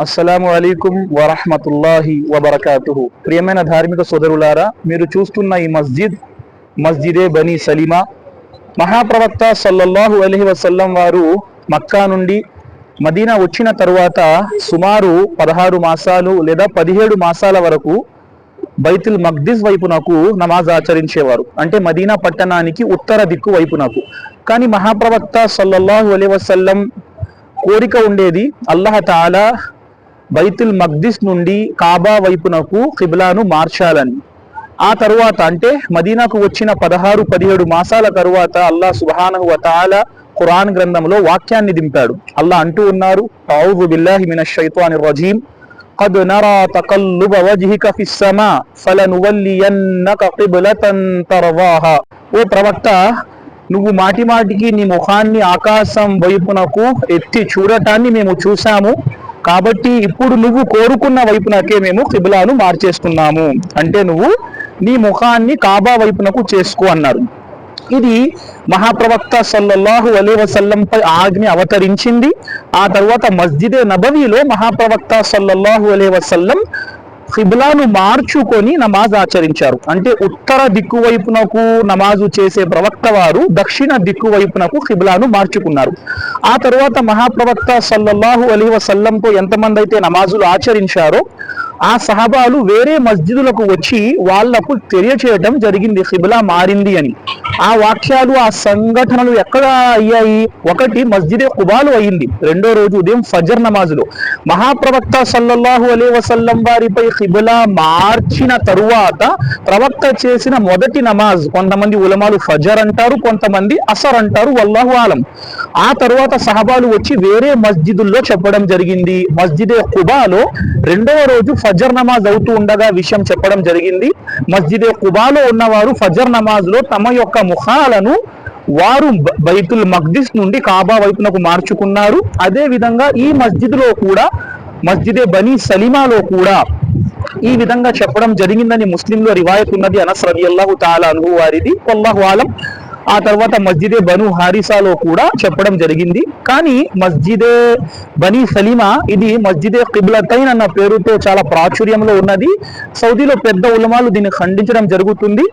అస్సలాము అలైకుం వరహమతుల్లాహి వబర్కాతుహు. ప్రియమైన ధార్మిక సోదరులారా మీరు చూస్తున్న ఈ మస్జిద్ మస్జిదే బనీ సలీమా. మహాప్రవక్త సల్లల్లాహు అలహి వసల్లం వారు మక్కా నుండి మదీనా వచ్చిన తరువాత సుమారు పదహారు మాసాలు లేదా పదిహేడు మాసాల వరకు బైతుల్ మగ్దిస్ వైపునకు నమాజ్ ఆచరించేవారు. అంటే మదీనా పట్టణానికి ఉత్తర దిక్కు వైపునకు. కానీ మహాప్రవక్త సల్లల్లాహు అలీ వసల్లం కోరిక ఉండేది అల్లాహ్ తాలా బైతుల్ మగ్దిస్ నుండి కాబా వైపునకు కిబ్లాను మార్చాలని ఆ తరువాత అంటే మదీనాకు వచ్చిన పదహారు పదిహేడు మాసాల తరువాత అల్లా సుబానహు వతాల ఖురాన్ గ్రంథంలో వాక్యాన్ని దింపాడు అల్లా అంటూ ఉన్నారు ఔదు బిల్లాహి మినష్ షైతానిర్ రజీం قد نرى تقلب وجهك في السماء فلنولينك قبلة ترضاها ఓ ప్రవక్త నువ్వు మాటి మాటికి నీ ముఖాన్ని ఆకాశం వైపునకు ఎత్తి చూడటాన్ని మేము చూసాము కాబట్టి ఇప్పుడు నువ్వు కోరుకున్న వైపునకే మేము కిబిలాను మార్చేస్తున్నాము. అంటే నువ్వు నీ ముఖాన్ని కాబా వైపునకు చేసుకో అన్నారు. ఇది మహాప్రవక్త సల్లల్లాహు అలీ వసల్లంపై ఆజ్ఞ అవతరించింది. ఆ తర్వాత మస్జిదే నబవీలో మహాప్రవక్త సల్లల్లాహు అలీ వసల్లం కిబ్లాను మార్చుకొని నమాజ్ ఆచరించారు. అంటే ఉత్తర దిక్కు వైపునకు నమాజు చేసే ప్రవక్త వారు దక్షిణ దిక్కు వైపునకు కిబ్లాను మార్చుకున్నారు. ఆ తర్వాత మహాప్రవక్త సల్లల్లాహు అలీ వసల్లంతో ఎంతమంది అయితే నమాజులు ఆచరించారో ఆ సహబాలు వేరే మస్జిదులకు వచ్చి వాళ్ళకు తెలియచేయటం జరిగింది కిబ్లా మారింది అని. ఆ వాక్యాలు ఆ సంఘటనలు ఎక్కడ అయ్యాయి? ఒకటి మస్జిదే కుబాలు అయింది. రెండో రోజు ఉదయం ఫజర్ నమాజులో. మహాప్రవక్త సల్లల్లాహు అలీ వసల్లం వారిపై కిబులా మార్చిన తరువాత ప్రవక్త చేసిన మొదటి నమాజ్ కొంతమంది ఉలమాలు ఫజర్ అంటారు కొంతమంది అసర్ అంటారు వల్లాహు ఆలం. ఆ తరువాత సహబాలు వచ్చి వేరే మస్జిదుల్లో చెప్పడం జరిగింది. మస్జిదే కుబాలో రెండవ రోజు ఫజర్ నమాజ్ అవుతూ ఉండగా విషయం చెప్పడం జరిగింది. మస్జిదే కుబాలో ఉన్నవారు ఫజర్ నమాజ్లో తమ యొక్క ముఖాలను వారు బైతుల్ మగ్దిస్ నుండి కాబా వైపునకు మార్చుకున్నారు. అదే విధంగా ఈ మస్జిద్లో కూడా మస్జిదే బనీ సలీమాలో కూడా ఈ విధంగా చెప్పడం జరిగిందని ముస్లింలో రివాయత్ ఉన్నది. అనస్ రదియల్లాహు తాలా అనుభవ వారిది. వల్లాహు ఆలం. ఆ తర్వాత మస్జిదే బను హారిసాలో కూడా చెప్పడం జరిగింది. కానీ మస్జిదే బనీ సలీమా ఇది మస్జిదే కిబ్లతైన్ అన్న పేరుతో చాలా ప్రాచుర్యంలో ఉన్నది. సౌదీలో పెద్ద ఉలమాలు దీన్ని ఖండించడం జరుగుతుంది.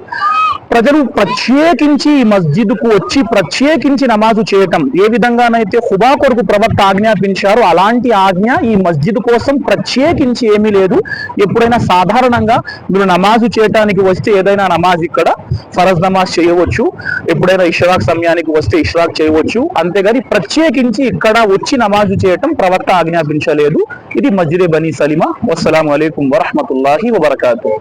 ప్రజలు ప్రత్యేకించి ఈ మస్జిద్కు వచ్చి ప్రత్యేకించి నమాజు చేయటం. ఏ విధంగానైతే హుబా కొరకు ప్రవక్త ఆజ్ఞాపించారో అలాంటి ఆజ్ఞ ఈ మస్జిద్ కోసం ప్రత్యేకించి ఏమీ లేదు. ఎప్పుడైనా సాధారణంగా మీరు నమాజు చేయటానికి వస్తే ఏదైనా నమాజ్ ఇక్కడ ఫరజ్ నమాజ్ చేయవచ్చు. ఎప్పుడైనా ఇష్రాక్ సమయానికి వస్తే ఇష్రాక్ చేయవచ్చు. అంతేగాని ప్రత్యేకించి ఇక్కడ వచ్చి నమాజు చేయటం ప్రవక్త ఆజ్ఞాపించలేదు. ఇది మస్జిదే బనీ సలీమా. వస్సలాము అలైకుం వరహమతుల్లాహి వబర్కాతు.